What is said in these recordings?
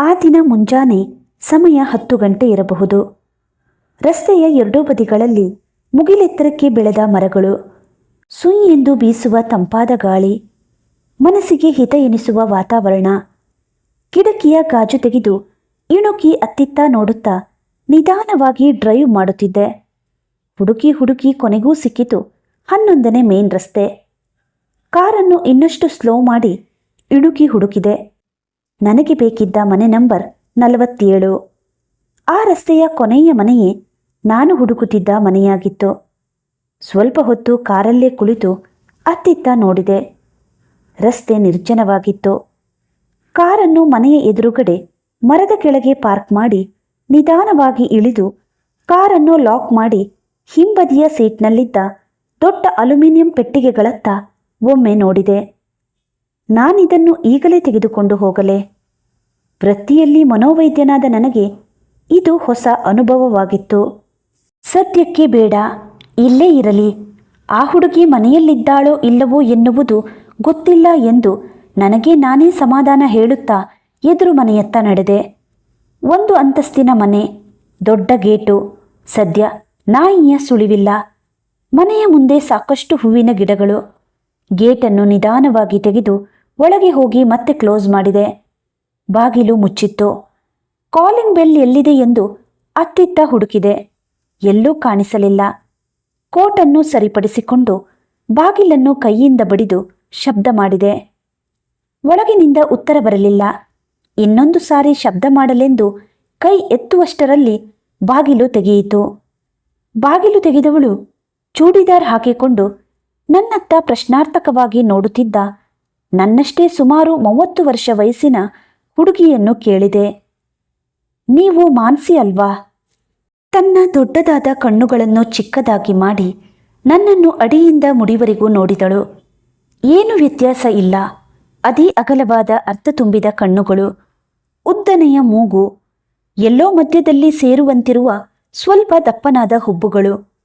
ಆ ದಿನ ಮುಂಜಾನೆ ಸಮಯ ಹತ್ತು ಗಂಟೆ ಇರಬಹುದು. ರಸ್ತೆಯ ಎರಡೂ ಬದಿಗಳಲ್ಲಿ ಮುಗಿಲೆತ್ತರಕ್ಕೆ ಬೆಳೆದ ಮರಗಳು, ಸುಯಿ ಎಂದು ಬೀಸುವ ತಂಪಾದ ಗಾಳಿ, ಮನಸ್ಸಿಗೆ ಹಿತ ಎನಿಸುವ ವಾತಾವರಣ, ಕಿಟಕಿಯ ಗಾಜು ತೆಗೆದು ಇಣುಕಿ ಅತ್ತಿತ್ತ ನೋಡುತ್ತಾ ನಿಧಾನವಾಗಿ ಡ್ರೈವ್ ಮಾಡುತ್ತಿದ್ದೆ. ಹುಡುಕಿ ಹುಡುಕಿ ಕೊನೆಗೂ ಸಿಕ್ಕಿತು ಹನ್ನೊಂದನೇ ಮೇನ್ ರಸ್ತೆ. ಕಾರನ್ನು ಇನ್ನಷ್ಟು ಸ್ಲೋ ಮಾಡಿ ಇಣುಕಿ ಹುಡುಕಿದೆ. ನನಗೆ ಬೇಕಿದ್ದ ಮನೆ ನಂಬರ್ ನಲವತ್ತೇಳು. ಆ ರಸ್ತೆಯ ಕೊನೆಯ ಮನೆಯೇ ನಾನು ಹುಡುಕುತ್ತಿದ್ದ ಮನೆಯಾಗಿತ್ತು. ಸ್ವಲ್ಪ ಹೊತ್ತು ಕಾರಲ್ಲೇ ಕುಳಿತು ಅತ್ತಿತ್ತ ನೋಡಿದೆ. ರಸ್ತೆ ನಿರ್ಜನವಾಗಿತ್ತು. ಕಾರನ್ನು ಮನೆಯ ಎದುರುಗಡೆ ಮರದ ಕೆಳಗೆ ಪಾರ್ಕ್ ಮಾಡಿ ನಿಧಾನವಾಗಿ ಇಳಿದು ಕಾರನ್ನು ಲಾಕ್ ಮಾಡಿ ಹಿಂಬದಿಯ ಸೀಟ್ನಲ್ಲಿದ್ದ ದೊಡ್ಡ ಅಲ್ಯೂಮಿನಿಯಂ ಪೆಟ್ಟಿಗೆಗಳತ್ತ ಒಮ್ಮೆ ನೋಡಿದೆ. ನಾನಿದನ್ನು ಈಗಲೇ ತೆಗೆದುಕೊಂಡು ಹೋಗಲೇ? ವೃತ್ತಿಯಲ್ಲಿ ಮನೋವೈದ್ಯನಾದ ನನಗೆ ಇದು ಹೊಸ ಅನುಭವವಾಗಿತ್ತು. ಸದ್ಯಕ್ಕೆ ಬೇಡ, ಇಲ್ಲೇ ಇರಲಿ. ಆ ಹುಡುಗಿ ಮನೆಯಲ್ಲಿದ್ದಾಳೋ ಇಲ್ಲವೋ ಎನ್ನುವುದು ಗೊತ್ತಿಲ್ಲ ಎಂದು ನನಗೆ ನಾನೇ ಸಮಾಧಾನ ಹೇಳುತ್ತಾ ಎದುರು ಮನೆಯತ್ತ ನಡೆದೆ. ಒಂದು ಅಂತಸ್ತಿನ ಮನೆ, ದೊಡ್ಡ ಗೇಟು, ಸದ್ಯ ನಾಯಿಯ ಸುಳಿವಿಲ್ಲ. ಮನೆಯ ಮುಂದೆ ಸಾಕಷ್ಟು ಹೂವಿನ ಗಿಡಗಳು. ಗೇಟನ್ನು ನಿಧಾನವಾಗಿ ತೆಗೆದು ಒಳಗೆ ಹೋಗಿ ಮತ್ತೆ ಕ್ಲೋಸ್ ಮಾಡಿದೆ. ಬಾಗಿಲು ಮುಚ್ಚಿತ್ತು. ಕಾಲಿಂಗ್ ಬೆಲ್ ಎಲ್ಲಿದೆ ಎಂದು ಅತ್ತಿತ್ತ ಹುಡುಕಿದೆ. ಎಲ್ಲೂ ಕಾಣಿಸಲಿಲ್ಲ. ಕೋಟನ್ನು ಸರಿಪಡಿಸಿಕೊಂಡು ಬಾಗಿಲನ್ನು ಕೈಯಿಂದ ಬಡಿದು ಶಬ್ದ ಮಾಡಿದೆ. ಒಳಗಿನಿಂದ ಉತ್ತರ ಬರಲಿಲ್ಲ. ಇನ್ನೊಂದು ಸಾರಿ ಶಬ್ದ ಮಾಡಲೆಂದು ಕೈ ಎತ್ತುವಷ್ಟರಲ್ಲಿ ಬಾಗಿಲು ತೆಗೆಯಿತು. ಬಾಗಿಲು ತೆಗೆದವಳು ಚೂಡಿದಾರ್ ಹಾಕಿಕೊಂಡು ನನ್ನತ್ತ ಪ್ರಶ್ನಾರ್ಥಕವಾಗಿ ನೋಡುತ್ತಿದ್ದ ನನ್ನಷ್ಟೇ ಸುಮಾರು ಮೂವತ್ತು ವರ್ಷ ವಯಸ್ಸಿನ ಹುಡುಗಿಯನ್ನು ಕೇಳಿದೆ. ನೀವು ಮಾನ್ಸಿ ಅಲ್ವಾ? ತನ್ನ ದೊಡ್ಡದಾದ ಕಣ್ಣುಗಳನ್ನು ಚಿಕ್ಕದಾಗಿ ಮಾಡಿ ನನ್ನನ್ನು ಅಡಿಯಿಂದ ಮುಡಿವರೆಗೂ ನೋಡಿದಳು. ಏನು ವ್ಯತ್ಯಾಸ ಇಲ್ಲ. ಅದೇ ಅಗಲವಾದ ಅರ್ಥ ತುಂಬಿದ ಕಣ್ಣುಗಳು, ಉದ್ದನೆಯ ಮೂಗು, ಎಲ್ಲೋ ಮಧ್ಯದಲ್ಲಿ ಸೇರುವಂತಿರುವ ಸ್ವಲ್ಪ ದಪ್ಪನಾದ ಹುಬ್ಬುಗಳು,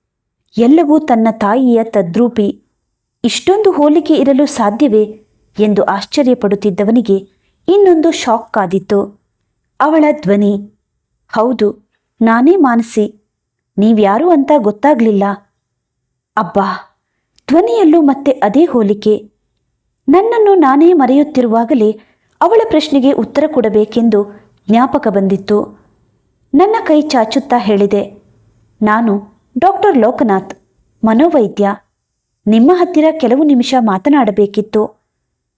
ಎಲ್ಲವೂ ತನ್ನ ತಾಯಿಯ ತದ್ರೂಪಿ. ಇಷ್ಟೊಂದು ಹೋಲಿಕೆ ಇರಲು ಸಾಧ್ಯವೇ? ಎಂದು ಆಶ್ಚರ್ಯಪಡುತ್ತಿದ್ದವನಿಗೆ ಇನ್ನೊಂದು ಶಾಕ್ ಕಾದಿತ್ತು. ಅವಳ ಧ್ವನಿ, ಹೌದು, ನಾನೇ ಮಾನಸಿ, ನೀವ್ಯಾರು ಅಂತ ಗೊತ್ತಾಗ್ಲಿಲ್ಲ. ಅಬ್ಬಾ, ಧ್ವನಿಯಲ್ಲೂ ಮತ್ತೆ ಅದೇ ಹೋಲಿಕೆ. ನನ್ನನ್ನು ನಾನೇ ಮರೆಯುತ್ತಿರುವಾಗಲೇ ಅವಳ ಪ್ರಶ್ನೆಗೆ ಉತ್ತರ ಕೊಡಬೇಕೆಂದು ಜ್ಞಾಪಕ ಬಂದಿತ್ತು. ನನ್ನ ಕೈ ಚಾಚುತ್ತಾ ಹೇಳಿದೆ, ನಾನು ಡಾಕ್ಟರ್ ಲೋಕನಾಥ್, ಮನೋವೈದ್ಯ. ನಿಮ್ಮ ಹತ್ತಿರ ಕೆಲವು ನಿಮಿಷ ಮಾತನಾಡಬೇಕಿತ್ತು.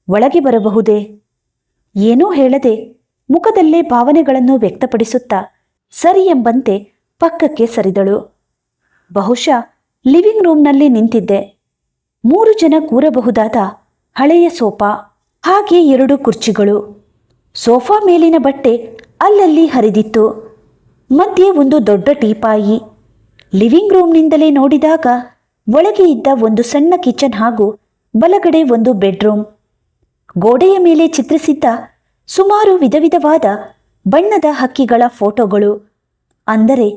ಒಳಗೆ ಬರಬಹುದೇ? ಏನೂ ಹೇಳದೆ ಮುಖದಲ್ಲೇ ಭಾವನೆಗಳನ್ನು ವ್ಯಕ್ತಪಡಿಸುತ್ತಾ ಸರಿ ಎಂಬಂತೆ ಪಕ್ಕಕ್ಕೆ ಸರಿದಳು. ಬಹುಶಃ ಲಿವಿಂಗ್ ರೂಮ್ನಲ್ಲಿ ನಿಂತಿದ್ದೆ. ಮೂರು ಜನ ಕೂರಬಹುದಾದ ಹಳೆಯ ಸೋಫಾ, ಹಾಗೆ ಎರಡು ಕುರ್ಚಿಗಳು. ಸೋಫಾ ಮೇಲಿನ ಬಟ್ಟೆ ಅಲ್ಲಲ್ಲಿ ಹರಿದಿತ್ತು. ಮಧ್ಯೆ ಒಂದು ದೊಡ್ಡ ಟೀಪಾಯಿ. ಲಿವಿಂಗ್ ರೂಮ್ನಿಂದಲೇ ನೋಡಿದಾಗ ಒಳಗೆ ಇದ್ದ ಒಂದು ಸಣ್ಣ ಕಿಚನ್ ಹಾಗೂ ಬಲಗಡೆ ಒಂದು ಬೆಡ್ರೂಮ್. ಗೋಡೆಯ ಮೇಲೆ ಚಿತ್ರಿಸಿದ್ದ ಸುಮಾರು ವಿಧ ವಿಧವಾದ ಬಣ್ಣದ ಹಕ್ಕಿಗಳ ಫೋಟೋಗಳು, ಅಂದರೆ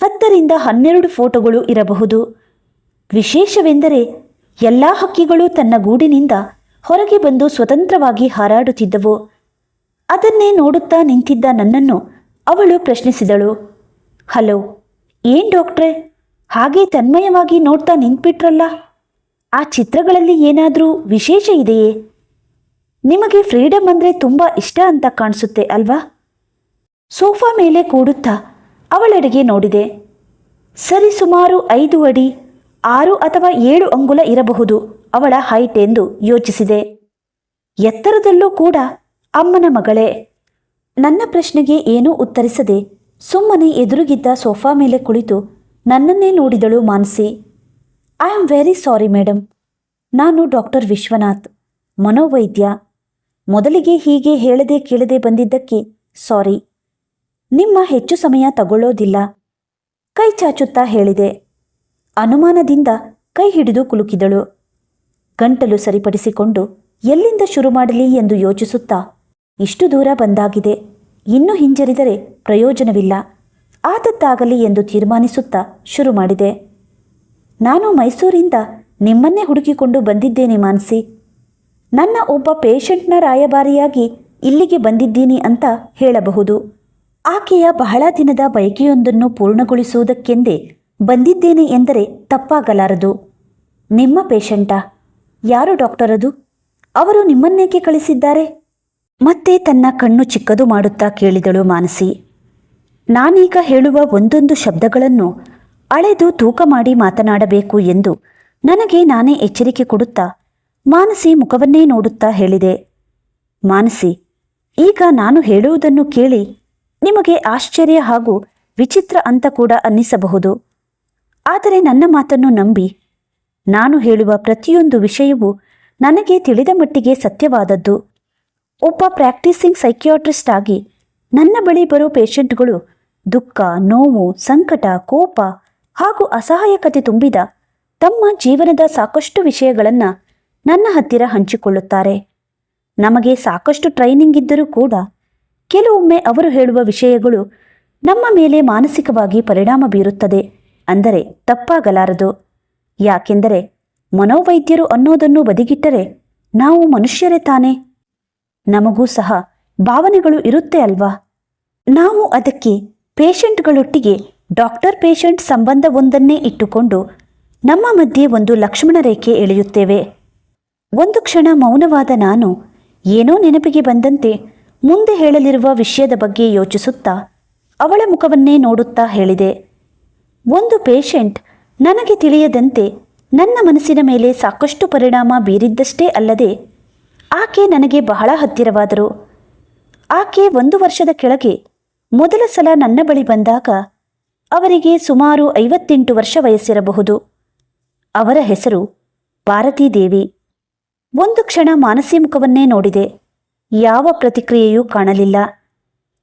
ಹತ್ತರಿಂದ ಹನ್ನೆರಡು ಫೋಟೋಗಳು ಇರಬಹುದು. ವಿಶೇಷವೆಂದರೆ ಎಲ್ಲ ಹಕ್ಕಿಗಳು ತನ್ನ ಗೂಡಿನಿಂದ ಹೊರಗೆ ಬಂದು ಸ್ವತಂತ್ರವಾಗಿ ಹಾರಾಡುತ್ತಿದ್ದವು. ಅದನ್ನೇ ನೋಡುತ್ತಾ ನಿಂತಿದ್ದ ನನ್ನನ್ನು ಅವಳು ಪ್ರಶ್ನಿಸಿದಳು. ಹಲೋ, ಏನ್ ಡಾಕ್ಟ್ರೆ? ಹಾಗೆ ತನ್ಮಯವಾಗಿ ನೋಡ್ತಾ ನಿಂತ್ಬಿಟ್ರಲ್ಲ? ಆ ಚಿತ್ರಗಳಲ್ಲಿ ಏನಾದರೂ ವಿಶೇಷ ಇದೆಯೇ? ನಿಮಗೆ ಫ್ರೀಡಮ್ ಅಂದರೆ ತುಂಬ ಇಷ್ಟ ಅಂತ ಕಾಣಿಸುತ್ತೆ ಅಲ್ವಾ? ಸೋಫಾ ಮೇಲೆ ಕೂಡುತ್ತಾ ಅವಳೆಡೆಗೆ ನೋಡಿದೆ. ಸರಿ ಸುಮಾರು ಐದು ಅಡಿ, ಆರು ಅಥವಾ ಏಳು ಅಂಗುಲ ಇರಬಹುದು, ಅವಳ ಹೈಟ್ ಎಂದು ಯೋಚಿಸಿದೆ. ಎತ್ತರದಲ್ಲೂ ಕೂಡ ಅಮ್ಮನ ಮಗಳೇ. ನನ್ನ ಪ್ರಶ್ನೆಗೆ ಏನೂ ಉತ್ತರಿಸದೆ ಸುಮ್ಮನೆ ಎದುರುಗಿದ್ದ ಸೋಫಾ ಮೇಲೆ ಕುಳಿತು ನನ್ನನ್ನೇ ನೋಡಿದಳು Manasi. I am very sorry madam ನಾನು ಡಾಕ್ಟರ್ ವಿಶ್ವನಾಥ್, ಮನೋವೈದ್ಯ. ಮೊದಲಿಗೆ ಹೀಗೆ ಹೇಳದೆ ಕೇಳದೆ ಬಂದಿದ್ದಕ್ಕೆ, ಸಾರಿ. ನಿಮ್ಮ ಹೆಚ್ಚು ಸಮಯ ತಗೊಳ್ಳೋದಿಲ್ಲ. ಕೈ ಚಾಚುತ್ತಾ ಹೇಳಿದೆ. ಅನುಮಾನದಿಂದ ಕೈ ಹಿಡಿದು ಕುಲುಕಿದಳು. ಗಂಟಲು ಸರಿಪಡಿಸಿಕೊಂಡು, ಎಲ್ಲಿಂದ ಶುರು ಮಾಡಲಿ ಎಂದು ಯೋಚಿಸುತ್ತಾ, ಇಷ್ಟು ದೂರ ಬಂದಾಗಿದೆ. ಇನ್ನು ಹಿಂಜರಿದರೆ ಪ್ರಯೋಜನವಿಲ್ಲ. ಆದದ್ದಾಗಲಿ ಎಂದು ತೀರ್ಮಾನಿಸುತ್ತಾ ಶುರು ಮಾಡಿದೆ. ನಾನು ಮೈಸೂರಿಂದ ನಿಮ್ಮನ್ನೇ ಹುಡುಕಿಕೊಂಡು ಬಂದಿದ್ದೇನೆ ಮಾನಸಿ. ನನ್ನ ಒಬ್ಬ ಪೇಷಂಟ್ನ ರಾಯಭಾರಿಯಾಗಿ ಇಲ್ಲಿಗೆ ಬಂದಿದ್ದೀನಿ ಅಂತ ಹೇಳಬಹುದು. ಆಕೆಯ ಬಹಳ ದಿನದ ಬಯಕೆಯೊಂದನ್ನು ಪೂರ್ಣಗೊಳಿಸುವುದಕ್ಕೆಂದೇ ಬಂದಿದ್ದೇನೆ ಎಂದರೆ ತಪ್ಪಾಗಲಾರದು. ನಿಮ್ಮ ಪೇಷಂಟಾ, ಯಾರು ಡಾಕ್ಟರ್ ಅದು? ಅವರು ನಿಮ್ಮನ್ನೇಕೆ ಕಳಿಸಿದ್ದಾರೆ? ಮತ್ತೆ ತನ್ನ ಕಣ್ಣು ಚಿಕ್ಕದು ಮಾಡುತ್ತಾ ಕೇಳಿದಳು ಮಾನಸಿ. ನಾನೀಗ ಹೇಳುವ ಒಂದೊಂದು ಶಬ್ದಗಳನ್ನು ಅಳೆದು ತೂಕ ಮಾಡಿ ಮಾತನಾಡಬೇಕು ಎಂದು ನನಗೆ ನಾನೇ ಎಚ್ಚರಿಕೆ ಕೊಡುತ್ತಾ ಮಾನಸಿ ಮುಖವನ್ನೇ ನೋಡುತ್ತಾ ಹೇಳಿದೆ, ಮಾನಸಿ, ಈಗ ನಾನು ಹೇಳುವುದನ್ನು ಕೇಳಿ ನಿಮಗೆ ಆಶ್ಚರ್ಯ ಹಾಗೂ ವಿಚಿತ್ರ ಅಂತ ಕೂಡ ಅನ್ನಿಸಬಹುದು. ಆದರೆ ನನ್ನ ಮಾತನ್ನು ನಂಬಿ ನಾನು ಹೇಳುವ ಪ್ರತಿಯೊಂದು ವಿಷಯವೂ ನನಗೆ ತಿಳಿದ ಮಟ್ಟಿಗೆ ಸತ್ಯವಾದದ್ದು. ಒಬ್ಬ ಪ್ರಾಕ್ಟೀಸಿಂಗ್ ಸೈಕಿಯಾಟ್ರಿಸ್ಟ್ ಆಗಿ ನನ್ನ ಬಳಿ ಬರೋ ಪೇಷಂಟ್ಗಳು ದುಃಖ, ನೋವು, ಸಂಕಟ, ಕೋಪ ಹಾಗೂ ಅಸಹಾಯಕತೆ ತುಂಬಿದ ತಮ್ಮ ಜೀವನದ ಸಾಕಷ್ಟು ವಿಷಯಗಳನ್ನು ನನ್ನ ಹತ್ತಿರ ಹಂಚಿಕೊಳ್ಳುತ್ತಾರೆ. ನಮಗೆ ಸಾಕಷ್ಟು ಟ್ರೈನಿಂಗ್ ಇದ್ದರೂ ಕೂಡ ಕೆಲವೊಮ್ಮೆ ಅವರು ಹೇಳುವ ವಿಷಯಗಳು ನಮ್ಮ ಮೇಲೆ ಮಾನಸಿಕವಾಗಿ ಪರಿಣಾಮ ಬೀರುತ್ತದೆ ಅಂದರೆ ತಪ್ಪಾಗಲಾರದು. ಯಾಕೆಂದರೆ ಮನೋವೈದ್ಯರು ಅನ್ನೋದನ್ನು ಬದಿಗಿಟ್ಟರೆ ನಾವು ಮನುಷ್ಯರೇ ತಾನೇ. ನಮಗೂ ಸಹ ಭಾವನೆಗಳು ಇರುತ್ತೆ ಅಲ್ವಾ? ನಾವು ಅದಕ್ಕೆ ಪೇಷಂಟ್ಗಳೊಟ್ಟಿಗೆ ಡಾಕ್ಟರ್ ಪೇಷಂಟ್ ಸಂಬಂಧವೊಂದನ್ನೇ ಇಟ್ಟುಕೊಂಡು ನಮ್ಮ ಮಧ್ಯೆ ಒಂದು ಲಕ್ಷ್ಮಣ ರೇಖೆ ಎಳೆಯುತ್ತೇವೆ. ಒಂದು ಕ್ಷಣ ಮೌನವಾದ ನಾನು ಏನೋ ನೆನಪಿಗೆ ಬಂದಂತೆ ಮುಂದೆ ಹೇಳಲಿರುವ ವಿಷಯದ ಬಗ್ಗೆ ಯೋಚಿಸುತ್ತಾ ಅವಳ ಮುಖವನ್ನೇ ನೋಡುತ್ತಾ ಹೇಳಿದೆ, ಒಂದು ಪೇಷಂಟ್ ನನಗೆ ತಿಳಿಯದಂತೆ ನನ್ನ ಮನಸ್ಸಿನ ಮೇಲೆ ಸಾಕಷ್ಟು ಪರಿಣಾಮ ಬೀರಿದ್ದಷ್ಟೇ ಅಲ್ಲದೆ ಆಕೆ ನನಗೆ ಬಹಳ ಹತ್ತಿರವಾದರು. ಆಕೆ ಒಂದು ವರ್ಷದ ಕೆಳಗೆ ಮೊದಲ ಸಲ ನನ್ನ ಬಳಿ ಬಂದಾಗ ಅವರಿಗೆ ಸುಮಾರು ಐವತ್ತೆಂಟು ವರ್ಷ ವಯಸ್ಸಿರಬಹುದು. ಅವರ ಹೆಸರು ಭಾರತೀ ದೇವಿ ಒಂದು ಕ್ಷಣ ಮಾನಸಿ ಮುಖವನ್ನೇ ನೋಡಿದೆ. ಯಾವ ಪ್ರತಿಕ್ರಿಯೆಯೂ ಕಾಣಲಿಲ್ಲ.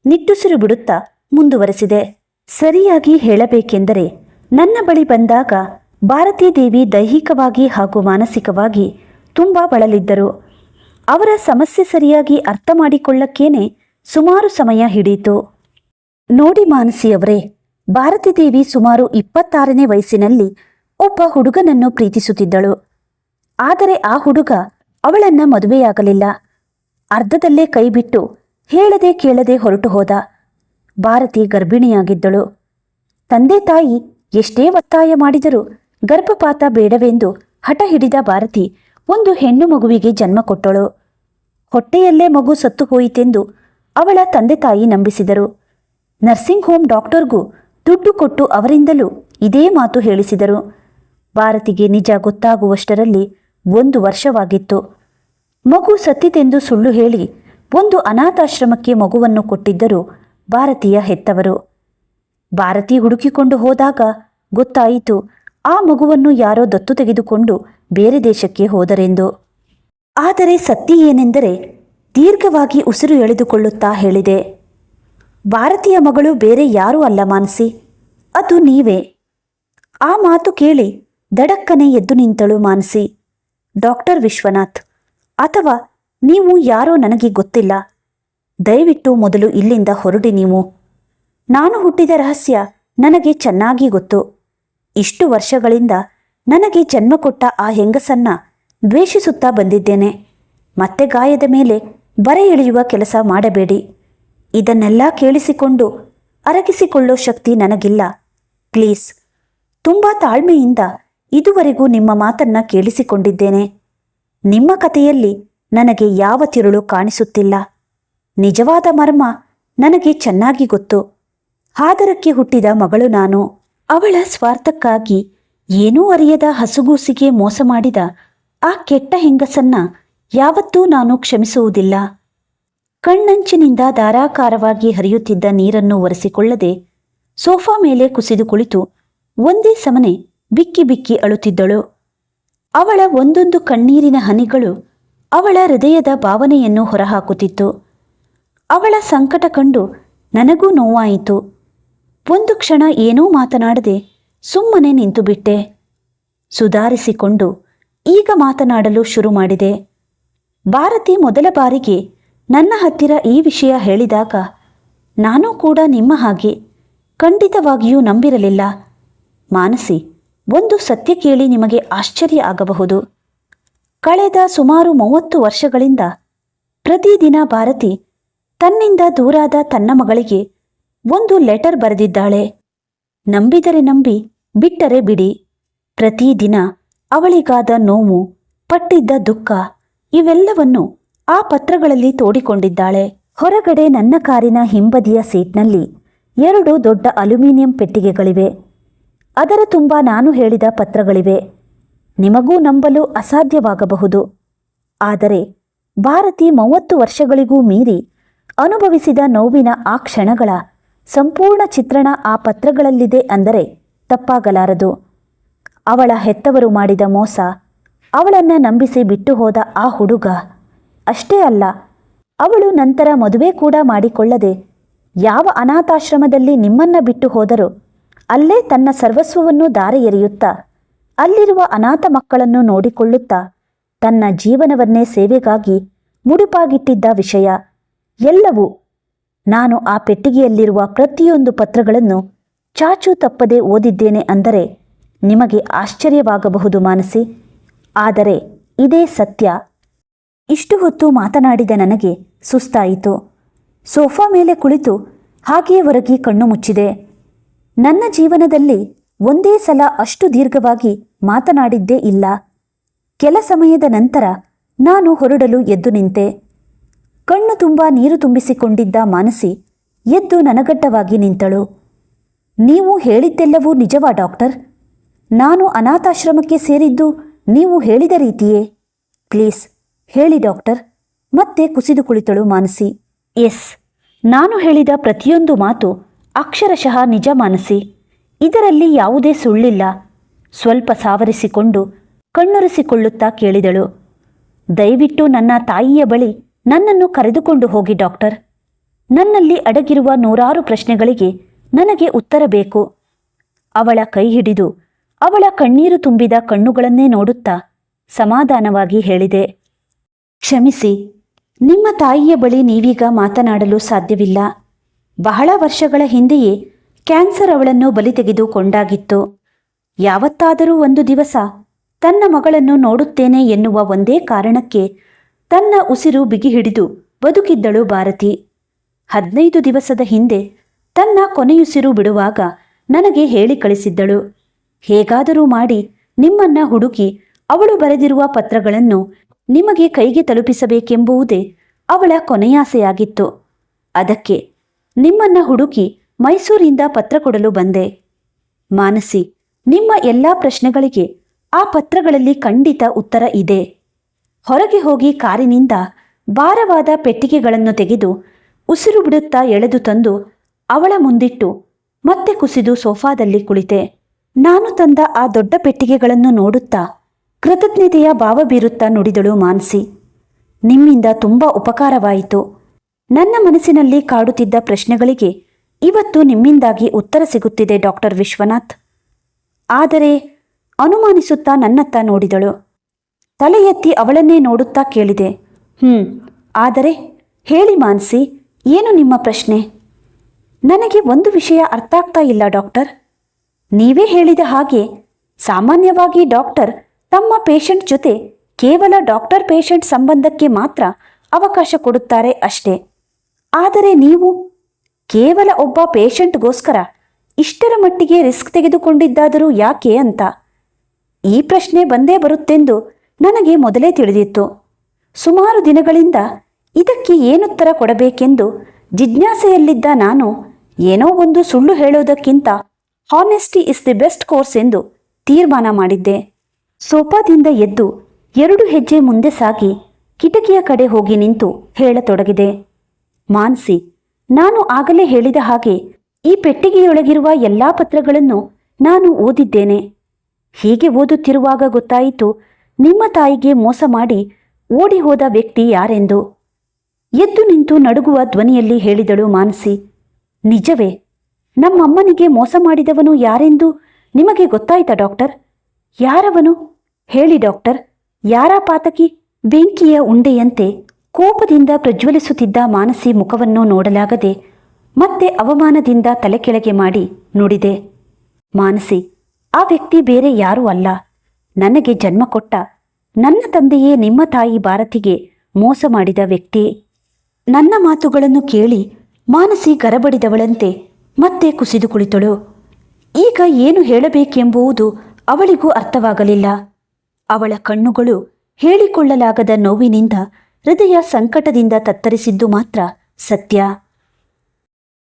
ನಿಟ್ಟುಸಿರು ಬಿಡುತ್ತಾ ಮುಂದುವರೆಸಿದೆ. ಸರಿಯಾಗಿ ಹೇಳಬೇಕೆಂದರೆ ನನ್ನ ಬಳಿ ಬಂದಾಗ ಭಾರತೀ ದೇವಿ ದೈಹಿಕವಾಗಿ ಹಾಗೂ ಮಾನಸಿಕವಾಗಿ ತುಂಬ ಬಳಲಿದ್ದರು. ಅವರ ಸಮಸ್ಯೆ ಸರಿಯಾಗಿ ಅರ್ಥ ಮಾಡಿಕೊಳ್ಳಕ್ಕೇನೆ ಸುಮಾರು ಸಮಯ ಹಿಡಿಯಿತು ನೋಡಿ ಮಾನಸಿಯವರೇ, ಭಾರತಿ ದೇವಿ ಸುಮಾರು ಇಪ್ಪತ್ತಾರನೇ ವಯಸ್ಸಿನಲ್ಲಿ ಒಬ್ಬ ಹುಡುಗನನ್ನು ಪ್ರೀತಿಸುತ್ತಿದ್ದಳು. ಆದರೆ ಆ ಹುಡುಗ ಅವಳನ್ನ ಮದುವೆಯಾಗಲಿಲ್ಲ. ಅರ್ಧದಲ್ಲೇ ಕೈಬಿಟ್ಟು ಹೇಳದೆ ಕೇಳದೆ ಹೊರಟು ಹೋದ. ಭಾರತಿ ಗರ್ಭಿಣಿಯಾಗಿದ್ದಳು. ತಂದೆ ತಾಯಿ ಎಷ್ಟೇ ಒತ್ತಾಯ ಮಾಡಿದರೂ ಗರ್ಭಪಾತ ಬೇಡವೆಂದು ಹಠ ಹಿಡಿದ ಭಾರತಿ ಒಂದು ಹೆಣ್ಣು ಮಗುವಿಗೆ ಜನ್ಮ ಕೊಟ್ಟಳು. ಹೊಟ್ಟೆಯಲ್ಲೇ ಮಗು ಸತ್ತು ಹೋಯಿತೆಂದು ಅವಳ ತಂದೆ ತಾಯಿ ನಂಬಿಸಿದರು. ನರ್ಸಿಂಗ್ ಹೋಮ್ ಡಾಕ್ಟರ್ಗೂ ದುಡ್ಡು ಕೊಟ್ಟು ಅವರಿಂದಲೂ ಇದೇ ಮಾತು ಹೇಳಿಸಿದರು. ಭಾರತಿಗೆ ನಿಜ ಗೊತ್ತಾಗುವಷ್ಟರಲ್ಲಿ ಒಂದು ವರ್ಷವಾಗಿತ್ತು. ಮಗು ಸತ್ತಿತೆಂದು ಸುಳ್ಳು ಹೇಳಿ ಒಂದು ಅನಾಥಾಶ್ರಮಕ್ಕೆ ಮಗುವನ್ನು ಕೊಟ್ಟಿದ್ದರು ಭಾರತೀಯ ಹೆತ್ತವರು. ಭಾರತಿ ಹುಡುಕಿಕೊಂಡು ಹೋದಾಗ ಗೊತ್ತಾಯಿತು ಆ ಮಗುವನ್ನು ಯಾರೋ ದತ್ತು ತೆಗೆದುಕೊಂಡು ಬೇರೆ ದೇಶಕ್ಕೆ ಹೋದರೆಂದು. ಆದರೆ ಸತ್ತಿ ಏನೆಂದರೆ ದೀರ್ಘವಾಗಿ ಉಸಿರು ಎಳೆದುಕೊಳ್ಳುತ್ತಾ ಹೇಳಿದೆ. ಭಾರತೀಯ ಮಗಳು ಬೇರೆ ಯಾರೂ ಅಲ್ಲ ಮಾನಸಿ, ಅದು ನೀವೇ. ಆ ಮಾತು ಕೇಳಿ ದಡಕ್ಕನೆ ಎದ್ದು ನಿಂತಳು ಮಾನಸಿ. ಡಾಕ್ಟರ್ ವಿಶ್ವನಾಥ್. ಅಥವಾ ನೀವು ಯಾರೋ ನನಗೆ ಗೊತ್ತಿಲ್ಲ. ದಯವಿಟ್ಟು ಮೊದಲು ಇಲ್ಲಿಂದ ಹೊರಡಿ ನೀವು. ನಾನು ಹುಟ್ಟಿದ ರಹಸ್ಯ ನನಗೆ ಚೆನ್ನಾಗಿ ಗೊತ್ತು. ಇಷ್ಟು ವರ್ಷಗಳಿಂದ ನನಗೆ ಜನ್ಮ ಕೊಟ್ಟ ಆ ಹೆಂಗಸನ್ನ ದ್ವೇಷಿಸುತ್ತಾ ಬಂದಿದ್ದೇನೆ. ಮತ್ತೆ ಗಾಯದ ಮೇಲೆ ಬರೆ ಎಳೆಯುವ ಕೆಲಸ ಮಾಡಬೇಡಿ. ಇದನ್ನೆಲ್ಲ ಕೇಳಿಸಿಕೊಂಡು ಅರಗಿಸಿಕೊಳ್ಳೋ ಶಕ್ತಿ ನನಗಿಲ್ಲ. ಪ್ಲೀಸ್, ತುಂಬ ತಾಳ್ಮೆಯಿಂದ ಇದುವರೆಗೂ ನಿಮ್ಮ ಮಾತನ್ನ ಕೇಳಿಸಿಕೊಂಡಿದ್ದೇನೆ. ನಿಮ್ಮ ಕಥೆಯಲ್ಲಿ ನನಗೆ ಯಾವ ತಿರುಳು ಕಾಣಿಸುತ್ತಿಲ್ಲ. ನಿಜವಾದ ಮರ್ಮ ನನಗೆ ಚೆನ್ನಾಗಿ ಗೊತ್ತು. ಹಾದರಕ್ಕೆ ಹುಟ್ಟಿದ ಮಗಳು ನಾನು. ಅವಳ ಸ್ವಾರ್ಥಕ್ಕಾಗಿ ಏನೂ ಅರಿಯದ ಹಸುಗೂಸಿಗೆ ಮೋಸ ಮಾಡಿದ ಆ ಕೆಟ್ಟ ಹೆಂಗಸನ್ನ ಯಾವತ್ತೂ ನಾನು ಕ್ಷಮಿಸುವುದಿಲ್ಲ. ಕಣ್ಣಂಚಿನಿಂದ ಧಾರಾಕಾರವಾಗಿ ಹರಿಯುತ್ತಿದ್ದ ನೀರನ್ನು ಒರೆಸಿಕೊಳ್ಳದೆ ಸೋಫಾ ಮೇಲೆ ಕುಸಿದು ಕುಳಿತು ಒಂದೇ ಸಮನೆ ಬಿಕ್ಕಿ ಬಿಕ್ಕಿ ಅಳುತ್ತಿದ್ದಳು. ಅವಳ ಒಂದೊಂದು ಕಣ್ಣೀರಿನ ಹನಿಗಳು ಅವಳ ಹೃದಯದ ಭಾವನೆಯನ್ನು ಹೊರಹಾಕುತ್ತಿತ್ತು. ಅವಳ ಸಂಕಟ ಕಂಡು ನನಗೂ ನೋವಾಯಿತು. ಒಂದು ಕ್ಷಣ ಏನೂ ಮಾತನಾಡದೆ ಸುಮ್ಮನೆ ನಿಂತುಬಿಟ್ಟೆ. ಸುಧಾರಿಸಿಕೊಂಡು ಈಗ ಮಾತನಾಡಲು ಶುರು ಮಾಡಿದೆ. ಭಾರತಿ ಮೊದಲ ಬಾರಿಗೆ ನನ್ನ ಹತ್ತಿರ ಈ ವಿಷಯ ಹೇಳಿದಾಗ ನಾನೂ ಕೂಡ ನಿಮ್ಮ ಹಾಗೆ ಖಂಡಿತವಾಗಿಯೂ ನಂಬಿರಲಿಲ್ಲ. ಮಾನಸಿ ಒಂದು ಸತ್ಯ ಕೇಳಿ ನಿಮಗೆ ಆಶ್ಚರ್ಯ ಆಗಬಹುದು. ಕಳೆದ ಸುಮಾರು ಮೂವತ್ತು ವರ್ಷಗಳಿಂದ ಪ್ರತಿದಿನ ಭಾರತಿ ತನ್ನಿಂದ ದೂರಾದ ತನ್ನ ಮಗಳಿಗೆ ಒಂದು ಲೆಟರ್ ಬರೆದಿದ್ದಾಳೆ. ನಂಬಿದರೆ ನಂಬಿ, ಬಿಟ್ಟರೆ ಬಿಡಿ. ಪ್ರತಿದಿನ ಅವಳಿಗಾದ ನೋವು, ಪಟ್ಟಿದ್ದ ದುಃಖ ಇವೆಲ್ಲವನ್ನು ಆ ಪತ್ರಗಳಲ್ಲಿ ತೋಡಿಕೊಂಡಿದ್ದಾಳೆ. ಹೊರಗಡೆ ನನ್ನ ಕಾರಿನ ಹಿಂಬದಿಯ ಸೀಟ್ನಲ್ಲಿ ಎರಡು ದೊಡ್ಡ ಅಲ್ಯೂಮಿನಿಯಂ ಪೆಟ್ಟಿಗೆಗಳಿವೆ. ಅದರ ತುಂಬ ನಾನು ಹೇಳಿದ ಪತ್ರಗಳಿವೆ. ನಿಮಗೂ ನಂಬಲು ಅಸಾಧ್ಯವಾಗಬಹುದು. ಆದರೆ ಭಾರತಿ ಮೂವತ್ತು ವರ್ಷಗಳಿಗೂ ಮೀರಿ ಅನುಭವಿಸಿದ ನೋವಿನ ಆ ಕ್ಷಣಗಳ ಸಂಪೂರ್ಣ ಚಿತ್ರಣ ಆ ಪತ್ರಗಳಲ್ಲಿದೆ ಅಂದರೆ ತಪ್ಪಾಗಲಾರದು. ಅವಳ ಹೆತ್ತವರು ಮಾಡಿದ ಮೋಸ, ಅವಳನ್ನು ನಂಬಿಸಿ ಬಿಟ್ಟು ಹೋದ ಆ ಹುಡುಗ, ಅಷ್ಟೇ ಅಲ್ಲ, ಅವಳು ನಂತರ ಮದುವೆ ಕೂಡ ಮಾಡಿಕೊಳ್ಳದೆ ಯಾವ ಅನಾಥಾಶ್ರಮದಲ್ಲಿ ನಿಮ್ಮನ್ನ ಬಿಟ್ಟು ಹೋದರೂ ಅಲ್ಲೇ ತನ್ನ ಸರ್ವಸ್ವವನ್ನು ದಾರೆ ಎರೆಯುತ್ತಾ ಅಲ್ಲಿರುವ ಅನಾಥ ಮಕ್ಕಳನ್ನು ನೋಡಿಕೊಳ್ಳುತ್ತಾ, ತನ್ನ ಜೀವನವನ್ನೇ ಸೇವೆಗಾಗಿ ಮುಡುಪಾಗಿಟ್ಟಿದ್ದ ವಿಷಯ, ಎಲ್ಲವೂ ನಾನು ಆ ಪೆಟ್ಟಿಗೆಯಲ್ಲಿರುವ ಪ್ರತಿಯೊಂದು ಪತ್ರಗಳನ್ನು ಚಾಚು ತಪ್ಪದೆ ಓದಿದ್ದೇನೆ ಅಂದರೆ ನಿಮಗೆ ಆಶ್ಚರ್ಯವಾಗಬಹುದು ಮಾನಸಿ. ಆದರೆ ಇದೇ ಸತ್ಯ. ಇಷ್ಟು ಹೊತ್ತು ಮಾತನಾಡಿದ ನನಗೆ ಸುಸ್ತಾಯಿತು. ಸೋಫಾ ಮೇಲೆ ಕುಳಿತು ಹಾಗೆಯೇ ಹೊರಗಿ ಕಣ್ಣು ಮುಚ್ಚಿದೆ. ನನ್ನ ಜೀವನದಲ್ಲಿ ಒಂದೇ ಸಲ ಅಷ್ಟು ದೀರ್ಘವಾಗಿ ಮಾತನಾಡಿದ್ದೇ ಇಲ್ಲ. ಕೆಲ ಸಮಯದ ನಂತರ ನಾನು ಹೊರಡಲು ಎದ್ದು ನಿಂತೆ. ಕಣ್ಣು ತುಂಬ ನೀರು ತುಂಬಿಸಿಕೊಂಡಿದ್ದ ಮಾನಸಿ ಎದ್ದು ನನಗಡ್ಡವಾಗಿ ನಿಂತಳು. ನೀವು ಹೇಳಿದ್ದೆಲ್ಲವೂ ನಿಜವಾ, ಡಾಕ್ಟರ್? ನಾನು ಅನಾಥಾಶ್ರಮಕ್ಕೆ ಸೇರಿದ್ದು ನೀವು ಹೇಳಿದ ರೀತಿಯೇ? ಪ್ಲೀಸ್, ಹೇಳಿ, ಡಾಕ್ಟರ್. ಮತ್ತೆ ಕುಸಿದು ಕುಳಿತಳು ಮಾನಸಿ. ಎಸ್, ನಾನು ಹೇಳಿದ ಪ್ರತಿಯೊಂದು ಮಾತು ಅಕ್ಷರಶಃ ನಿಜ ಮಾನಸಿ ಇದರಲ್ಲಿ ಯಾವುದೇ ಸುಳ್ಳಿಲ್ಲ. ಸ್ವಲ್ಪ ಸಾವರಿಸಿಕೊಂಡು ಕಣ್ಣೊರೆಸಿಕೊಳ್ಳುತ್ತಾ ಕೇಳಿದಳು. ದಯವಿಟ್ಟು ನನ್ನ ತಾಯಿಯ ಬಳಿ ನನ್ನನ್ನು ಕರೆದುಕೊಂಡು ಹೋಗಿ ಡಾಕ್ಟರ್. ನನ್ನಲ್ಲಿ ಅಡಗಿರುವ ನೂರಾರು ಪ್ರಶ್ನೆಗಳಿಗೆ ನನಗೆ ಉತ್ತರ ಬೇಕು. ಅವಳ ಕೈ ಹಿಡಿದು ಅವಳ ಕಣ್ಣೀರು ತುಂಬಿದ ಕಣ್ಣುಗಳನ್ನೇ ನೋಡುತ್ತಾ ಸಮಾಧಾನವಾಗಿ ಹೇಳಿದೆ. ಕ್ಷಮಿಸಿ, ನಿಮ್ಮ ತಾಯಿಯ ಬಳಿ ನೀವೀಗ ಮಾತನಾಡಲು ಸಾಧ್ಯವಿಲ್ಲ. ಬಹಳ ವರ್ಷಗಳ ಹಿಂದೆಯೇ ಕ್ಯಾನ್ಸರ್ ಅವಳನ್ನು ಬಲಿ ತೆಗೆದುಕೊಂಡಾಗಿತ್ತು. ಯಾವತ್ತಾದರೂ ಒಂದು ದಿವಸ ತನ್ನ ಮಗಳನ್ನು ನೋಡುತ್ತೇನೆ ಎನ್ನುವ ಒಂದೇ ಕಾರಣಕ್ಕೆ ತನ್ನ ಉಸಿರು ಬಿಗಿಹಿಡಿದು ಬದುಕಿದ್ದಳು ಭಾರತಿ. ಹದಿನೈದು ದಿವಸದ ಹಿಂದೆ ತನ್ನ ಕೊನೆಯುಸಿರು ಬಿಡುವಾಗ ನನಗೆ ಹೇಳಿ ಕಳಿಸಿದ್ದಳು. ಹೇಗಾದರೂ ಮಾಡಿ ನಿಮ್ಮನ್ನ ಹುಡುಕಿ ಅವಳು ಬರೆದಿರುವ ಪತ್ರಗಳನ್ನು ನಿಮಗೆ ಕೈಗೆ ತಲುಪಿಸಬೇಕೆಂಬುವುದೇ ಅವಳ ಕೊನೆಯಾಸೆಯಾಗಿತ್ತು. ಅದಕ್ಕೆ ನಿಮ್ಮನ್ನ ಹುಡುಕಿ ಮೈಸೂರಿಂದ ಪತ್ರ ಕೊಡಲು ಬಂದೆ. ಮಾನಸಿ, ನಿಮ್ಮ ಎಲ್ಲ ಪ್ರಶ್ನೆಗಳಿಗೆ ಆ ಪತ್ರಗಳಲ್ಲಿ ಖಂಡಿತ ಉತ್ತರ ಇದೆ. ಹೊರಗೆ ಹೋಗಿ ಕಾರಿನಿಂದ ಭಾರವಾದ ಪೆಟ್ಟಿಗೆಗಳನ್ನು ತೆಗೆದು ಉಸಿರು ಬಿಡುತ್ತಾ ಎಳೆದು ತಂದು ಅವಳ ಮುಂದಿಟ್ಟು ಮತ್ತೆ ಕುಸಿದು ಸೋಫಾದಲ್ಲಿ ಕುಳಿತೆ. ನಾನು ತಂದ ಆ ದೊಡ್ಡ ಪೆಟ್ಟಿಗೆಗಳನ್ನು ನೋಡುತ್ತಾ ಕೃತಜ್ಞತೆಯ ಭಾವ ಬೀರುತ್ತಾ ನುಡಿದಳು ಮಾನಸಿ. ನಿಮ್ಮಿಂದ ತುಂಬ ಉಪಕಾರವಾಯಿತು. ನನ್ನ ಮನಸ್ಸಿನಲ್ಲಿ ಕಾಡುತ್ತಿದ್ದ ಪ್ರಶ್ನೆಗಳಿಗೆ ಇವತ್ತು ನಿಮ್ಮಿಂದಾಗಿ ಉತ್ತರ ಸಿಗುತ್ತಿದೆ ಡಾಕ್ಟರ್ ವಿಶ್ವನಾಥ್. ಆದರೆ ಅನುಮಾನಿಸುತ್ತಾ ನನ್ನತ್ತ ನೋಡಿದಳು. ತಲೆ ಎತ್ತಿ ಅವಳನ್ನೇ ನೋಡುತ್ತಾ ಕೇಳಿದೆ. ಹ್ಮ್, ಆದರೆ ಹೇಳಿ ಮಾನಸಿ, ಏನು ನಿಮ್ಮ ಪ್ರಶ್ನೆ? ನನಗೆ ಒಂದು ವಿಷಯ ಅರ್ಥ ಆಗ್ತಾ ಇಲ್ಲ ಡಾಕ್ಟರ್. ನೀವೇ ಹೇಳಿದ ಹಾಗೆ ಸಾಮಾನ್ಯವಾಗಿ ಡಾಕ್ಟರ್ ತಮ್ಮ ಪೇಷಂಟ್ ಜೊತೆ ಕೇವಲ ಡಾಕ್ಟರ್ ಪೇಷಂಟ್ ಸಂಬಂಧಕ್ಕೆ ಮಾತ್ರ ಅವಕಾಶ ಕೊಡುತ್ತಾರೆ ಅಷ್ಟೇ. ಆದರೆ ನೀವು ಕೇವಲ ಒಬ್ಬ ಪೇಷಂಟ್ಗೋಸ್ಕರ ಇಷ್ಟರ ಮಟ್ಟಿಗೆ ರಿಸ್ಕ್ ತೆಗೆದುಕೊಂಡಿದ್ದಾದರೂ ಯಾಕೆ ಅಂತ ಈ ಪ್ರಶ್ನೆ ಬಂದೇ ಬರುತ್ತೆಂದು ನನಗೆ ಮೊದಲೇ ತಿಳಿದಿತ್ತು. ಸುಮಾರು ದಿನಗಳಿಂದ ಇದಕ್ಕೆ ಏನುತ್ತರ ಕೊಡಬೇಕೆಂದು ಜಿಜ್ಞಾಸೆಯಲ್ಲಿದ್ದ ನಾನು ಏನೋ ಒಂದು ಸುಳ್ಳು ಹೇಳೋದಕ್ಕಿಂತ honesty is the best course ಎಂದು ತೀರ್ಮಾನ ಮಾಡಿದ್ದೆ. ಸೋಫಾದಿಂದ ಎದ್ದು ಎರಡು ಹೆಜ್ಜೆ ಮುಂದೆ ಸಾಗಿ ಕಿಟಕಿಯ ಕಡೆ ಹೋಗಿ ನಿಂತು ಹೇಳತೊಡಗಿದೆ. ಮಾನ್ಸಿ, ನಾನು ಆಗಲೇ ಹೇಳಿದ ಹಾಗೆ ಈ ಪೆಟ್ಟಿಗೆಯೊಳಗಿರುವ ಎಲ್ಲಾ ಪತ್ರಗಳನ್ನು ನಾನು ಓದಿದ್ದೇನೆ. ಹೀಗೆ ಓದುತ್ತಿರುವಾಗ ಗೊತ್ತಾಯಿತು, ನಿಮ್ಮ ತಾಯಿಗೆ ಮೋಸ ಮಾಡಿ ಓಡಿ ಹೋದ ವ್ಯಕ್ತಿ ಯಾರೆಂದು. ಎದ್ದು ನಿಂತು ನಡುಗುವ ಧ್ವನಿಯಲ್ಲಿ ಹೇಳಿದಳು ಮಾನಸಿ, ನಿಜವೇ, ನಮ್ಮಮ್ಮನಿಗೆ ಮೋಸ ಮಾಡಿದವನು ಯಾರೆಂದು ನಿಮಗೆ ಗೊತ್ತಾಯಿತ ಡಾಕ್ಟರ್? ಯಾರವನು? ಹೇಳಿ ಡಾಕ್ಟರ್, ಯಾರ ಪಾತಕಿ ಬೆಂಕಿಯ ಉಂಡೆಯಂತೆ. ಕೋಪದಿಂದ ಪ್ರಜ್ವಲಿಸುತ್ತಿದ್ದ ಮಾನಸಿ ಮುಖವನ್ನು ನೋಡಲಾಗದೆ ಮತ್ತೆ ಅವಮಾನದಿಂದ ತಲೆ ಕೆಳಗೆ ಮಾಡಿ ನುಡಿದೆ. ಮಾನಸಿ, ಆ ವ್ಯಕ್ತಿ ಬೇರೆ ಯಾರೂ ಅಲ್ಲ. ನನಗೆ ಜನ್ಮ ಕೊಟ್ಟ, ನನ್ನ ತಂದೆಯೇ ನಿಮ್ಮ ತಾಯಿ ಭಾರತಿಗೆ ಮೋಸ ಮಾಡಿದ ವ್ಯಕ್ತಿ. ನನ್ನ ಮಾತುಗಳನ್ನು ಕೇಳಿ ಮಾನಸಿ ಗರಬಡಿದವಳಂತೆ ಮತ್ತೆ ಕುಸಿದು ಕುಳಿತಳು. ಈಗ ಏನು ಹೇಳಬೇಕೆಂಬುವುದು ಅವಳಿಗೂ ಅರ್ಥವಾಗಲಿಲ್ಲ. ಅವಳ ಕಣ್ಣುಗಳು ಹೇಳಿಕೊಳ್ಳಲಾಗದ ನೋವಿನಿಂದ ಹೃದಯ ಸಂಕಟದಿಂದ ತತ್ತರಿಸಿದ್ದು ಮಾತ್ರ ಸತ್ಯ.